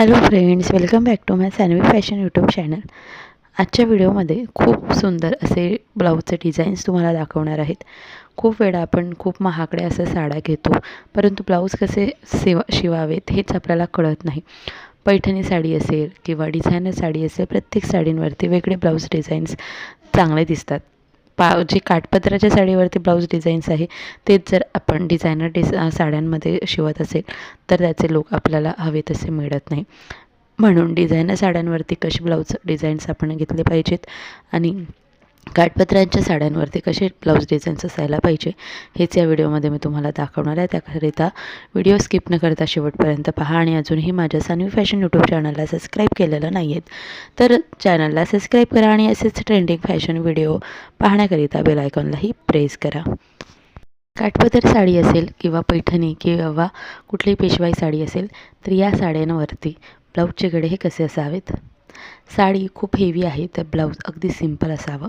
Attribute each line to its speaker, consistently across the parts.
Speaker 1: Hello friends welcome back to my Sanvi fashion YouTube channel आजच्या व्हिडिओमध्ये खूप सुंदर असे ब्लाऊजचे डिझाईन्स तुम्हाला दाखवणार आहेत. खूप वेळा आपण खूप महागड्या असं साड्या घेतो परंतु ब्लाऊज कसे शिवा शिवावेत हेच आपल्याला कळत नाही. पैठणी साडी असेल किंवा डिझायनर साडी असेल प्रत्येक साडींवरती वेगळे ब्लाऊज डिझाईन्स चांगले दिसतात. पा जे काठपत्राच्या साडीवरती ब्लाऊज डिझाईन्स आहे तेच जर आपण डिझायनर डिझ साड्यांमध्ये शिवत असेल तर त्याचे लोक आपल्याला हवे तसे मिळत नाही. म्हणून डिझायनर साड्यांवरती कसे ब्लाऊज डिझाईन्स आपण घेतले पाहिजेत? आणि काठपत्रांच्या साड्यांवरती कसे ब्लाऊज डिझाईन्स असायला पाहिजे हेच या व्हिडिओमध्ये मी तुम्हाला दाखवणार आहे. त्याकरिता व्हिडिओ स्किप न करता शेवटपर्यंत पहा आणि अजूनही माझ्या सानवी फॅशन यूट्यूब चॅनलला सबस्क्राईब केलेलं नाही आहेत तर चॅनलला सबस्क्राईब करा आणि असेच ट्रेंडिंग फॅशन व्हिडिओ पाहण्याकरिता बेलायकॉनलाही प्रेस करा. काठपदर साडी असेल किंवा पैठणी किंवा कुठलीही पेशवाई साडी असेल तर या साड्यांवरती ब्लाऊजचे गडे हे कसे असावेत? साडी खूप हेवी आहे तर ब्लाऊज अगदी सिंपल असावं.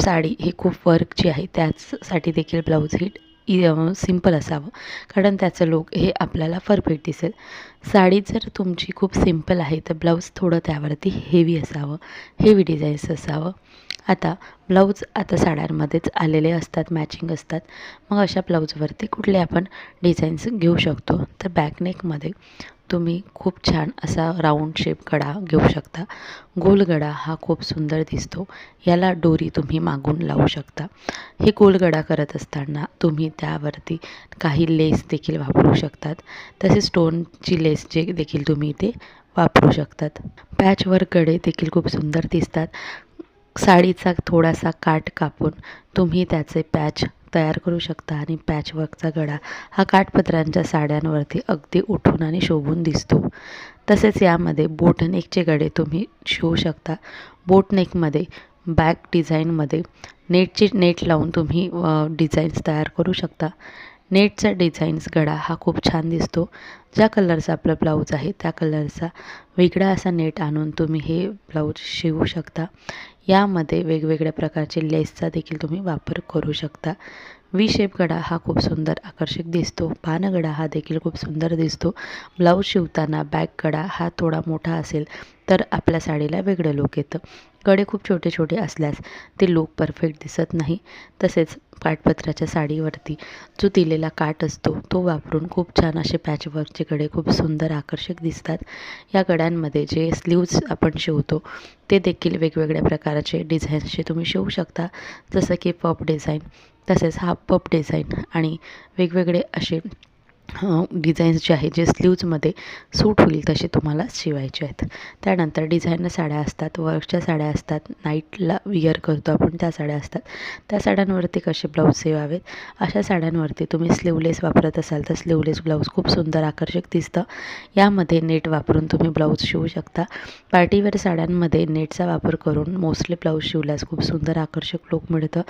Speaker 1: साडी हे खूप वर्कची आहे त्याचसाठी देखील ब्लाऊज ही सिंपल असावं. कारण त्याचं लुक हे आपल्याला परफेक्ट दिसेल. साडी जर तुमची खूप सिंपल आहे तर ब्लाऊज थोडं त्यावरती हेवी असावं. हेवी डिझाईन्स असावं. आता ब्लाऊज आता साड्यांमध्येच आलेले असतात मॅचिंग असतात. मग अशा ब्लाऊजवरती कुठले आपण डिझाईन्स घेऊ शकतो? तर बॅकनेकमध्ये तुम्ही खूप छान असा राऊंड शेप गडा घेऊ शकता. गोल गडा हा खूप सुंदर दिसतो. याला डोरी तुम्ही मागून लावू शकता. हे गोल गडा करत असताना तुम्ही त्यावरती काही लेस देखील वापरू शकतात. तसेच स्टोनची लेस जे देखील तुम्ही इथे वापरू शकतात. पॅचवर गडे देखील खूप सुंदर दिसतात. साडीचा थोडासा काठ कापून तुम्ही त्याचे पॅच तयार करू शकता आणि पॅचवर्कचा गळा हा काठपत्रांच्या साड्यांवरती अगदी उठून आणि शोभून दिसतो. तसेच यामध्ये बोटनेकचे गडे तुम्ही शिवू शकता. बोटनेकमध्ये बॅक डिझाईनमध्ये नेटची नेट लावून तुम्ही डिझाईन्स तयार करू शकता. नेटचा डिझाईन्स गडा हा खूप छान दिसतो. ज्या कलरचा आपला ब्लाऊज आहे त्या कलरचा वेगळा असा नेट आणून तुम्ही हे ब्लाऊज शिवू शकता. यामध्ये वेगवेगळ्या प्रकारचे लेसचा देखील तुम्ही वापर करू शकता. वी शेप गडा हा खूप सुंदर आकर्षक दिसतो. पानगडा हा देखील खूप सुंदर दिसतो. ब्लाऊज शिवताना बॅक गडा हा थोडा मोठा असेल तर आपल्या साडीला वेगळं लुक येतं. गळे खूप छोटे छोटे असल्यास ते लूक परफेक्ट दिसत नाही. तसेच काठपत्राच्या साडीवरती जो दिलेला काठ असतो तो वापरून खूप छान असे पॅचवर्कचे गडे खूप सुंदर आकर्षक दिसतात. या गड्यांमध्ये जे स्लीव्ज आपण शिवतो ते देखील वेगवेगळ्या प्रकारचे डिझाईन्सचे तुम्ही शिवू शकता. जसं की पप डिझाईन तसेच हा पप डिझाईन आणि वेगवेगळे असे डिझाईन्स जे आहेत जे स्लीव्जमध्ये सूट होईल तसे तुम्हाला शिवायचे आहेत. त्यानंतर डिझायनर साड्या असतात वर्कच्या साड्या असतात नाईटला विअर करतो आपण त्या साड्या असतात. त्या साड्यांवरती कसे ब्लाऊज शिवावेत? अशा साड्यांवरती तुम्ही स्लीवलेस वापरत असाल तर स्लीवलेस ब्लाऊज खूप सुंदर आकर्षक दिसतं. यामध्ये नेट वापरून तुम्ही ब्लाऊज शिवू शकता. पार्टीवेअर साड्यांमध्ये नेटचा वापर करून मोस्टली ब्लाऊज शिवल्यास खूप सुंदर आकर्षक लुक मिळतं.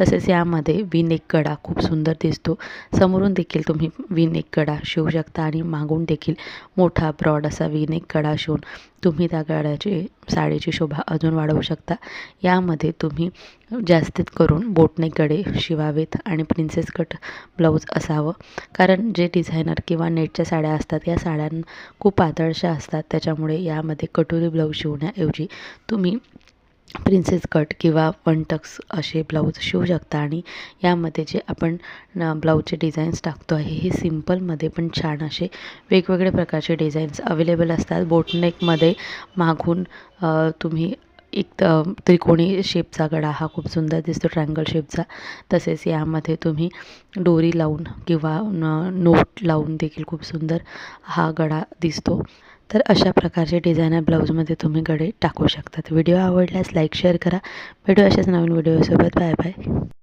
Speaker 1: तसेच यामध्ये विनेक कडा खूप सुंदर दिसतो. समोरून देखील तुम्ही विनेक कडा शिवू शकता आणि मागून देखील मोठा ब्रॉड असा विनेक कडा शिवून तुम्ही त्या गळ्याची साडीची शोभा अजून वाढवू शकता. यामध्ये तुम्ही जास्तीत करून बोटनेक गडे शिवावेत आणि प्रिन्सेस कट ब्लाऊज असावं. कारण जे डिझायनर किंवा नेटच्या साड्या असतात या साड्यां खूप पातळशा असतात. त्याच्यामुळे यामध्ये कटोरी ब्लाऊज शिवण्याऐवजी तुम्ही प्रिन्सेस कट किंवा वन टक्स असे ब्लाऊज शिवू शकता. आणि यामध्ये जे आपण ब्लाऊजचे डिझाईन्स टाकतो आहे हे सिम्पलमध्ये पण छान असे वेगवेगळ्या प्रकारचे डिझाईन्स अवेलेबल असतात. बोटनेकमध्ये मागून तुम्ही एक त्रिकोणी शेपचा गळा हा खूप सुंदर दिसतो ट्रँगल शेपचा तसेच यामध्ये तुम्ही डोरी लावून किंवा नोट लावून देखील खूप सुंदर हा गळा दिसतो. तर अशा प्रकारचे डिझायनर ब्लाऊजमध्ये तुम्ही गडे टाकू शकतात. व्हिडिओ आवडल्यास लाईक शेअर करा. भेटू अशाच नवीन व्हिडिओसोबत बाय बाय